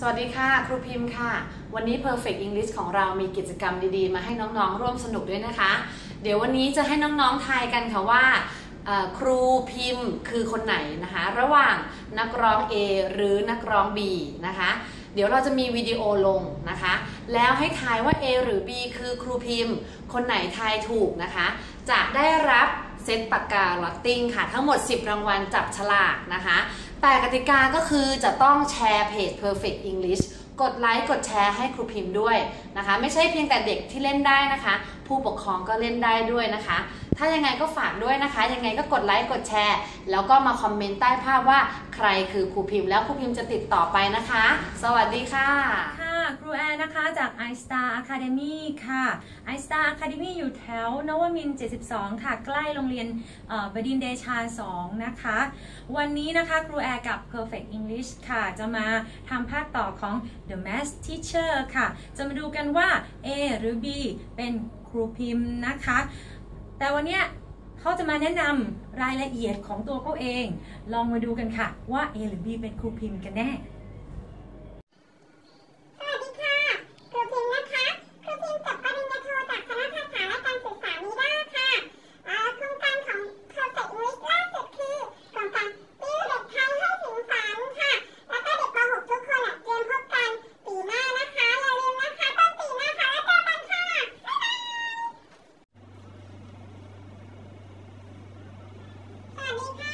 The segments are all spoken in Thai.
สวัสดีค่ะ ครูพิมพ์ค่ะ วันนี้ Perfect English ของเรามีกิจกรรมดีๆ มาให้น้องๆ ร่วมสนุกด้วยนะคะ เดี๋ยววันนี้จะให้น้องๆ ทายกันค่ะว่าครูพิมพ์คือคนไหนนะคะ ระหว่างนักร้อง A หรือนักร้อง B นะคะ เดี๋ยวเราจะมีวิดีโอลงนะคะ แล้วให้ทายว่า A หรือ B คือครูพิมพ์ คนไหนทายถูกนะคะ จะได้รับ เซตปากกาลอตติ้งค่ะ ทั้งหมด 10 รางวัลจับฉลากนะคะ แต่กติกาก็คือจะต้องแชร์เพจ Perfect English กดไลค์กดแชร์ให้ครูพิมพ์ด้วยนะคะ ไม่ใช่เพียงแต่เด็กที่เล่นได้นะคะ ผู้ปกครองก็เล่นได้ด้วยนะคะ ถ้ายังไงก็ฝากด้วยนะคะ ยังไงก็กดไลค์กดแชร์ แล้วก็มาคอมเมนต์ใต้ภาพว่าใครคือครูพิมพ์แล้วครูพิมพ์จะติดต่อไปนะคะ สวัสดีค่ะ รูแอนนะคะจาก iStar Academy ค่ะ iStar Academy อยู่แถวนวมินทร์72 ค่ะ ใกล้โรงเรียนบดินเดชา 2 นะคะ วันนี้นะคะครูแอร์กับ Perfect English ค่ะ จะมาทำภาคต่อของ The Math Teacher ค่ะ จะมาดูกันว่า A หรือ B เป็นครูพิมพ์นะคะ แต่วันนี้เขาจะมาแนะนำรายละเอียดของตัวเขาเอง ลองมาดูกันค่ะว่า A หรือ B เป็นครูพิมพ์กันแน่ สวัสดีค่ะ ครูพิมพ์นะคะ ครูพิมพ์จบปริญญาโทจากคณะภาษาและการศึกษานิด้าค่ะเอ่อโครงการของ Perfect English ล่าสุดคือโครงการติวเด็กไทยให้ถึงฝันค่ะ แล้วก็เด็กป .6 ทุกคนอะเตรียมพบกันปีหน้านะคะ อย่าลืมนะคะต้นปีหน้าค่ะแล้วเจอกันค่ะ บ๊ายบาย ส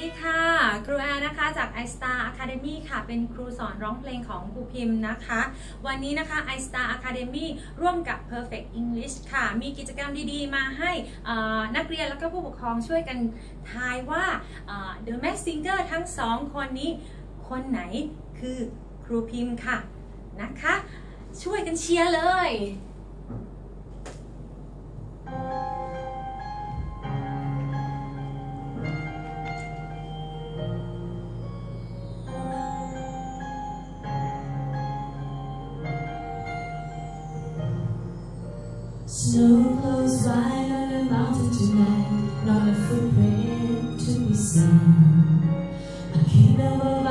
ดีค่ะ ครูแอนนะคะจาก iStar Academy ค่ะ เป็นครูสอนร้องเพลงของครูพิมพ์นะคะ วันนี้นะคะ iStar Academy ร่วมกับ Perfect English ค่ะ มีกิจกรรมดีๆ มาให้นักเรียนแล้วก็ผู้ปกครองช่วยกันทายว่าเอ่อ The m a s Singer ทั้งสองคนนี้ คนไหนคือครูพิมพ์ค่ะนะคะ ช่วยกันเชียร์เลย Snow blows right on the mountain tonight, not a footprint to be seen. A kingdom of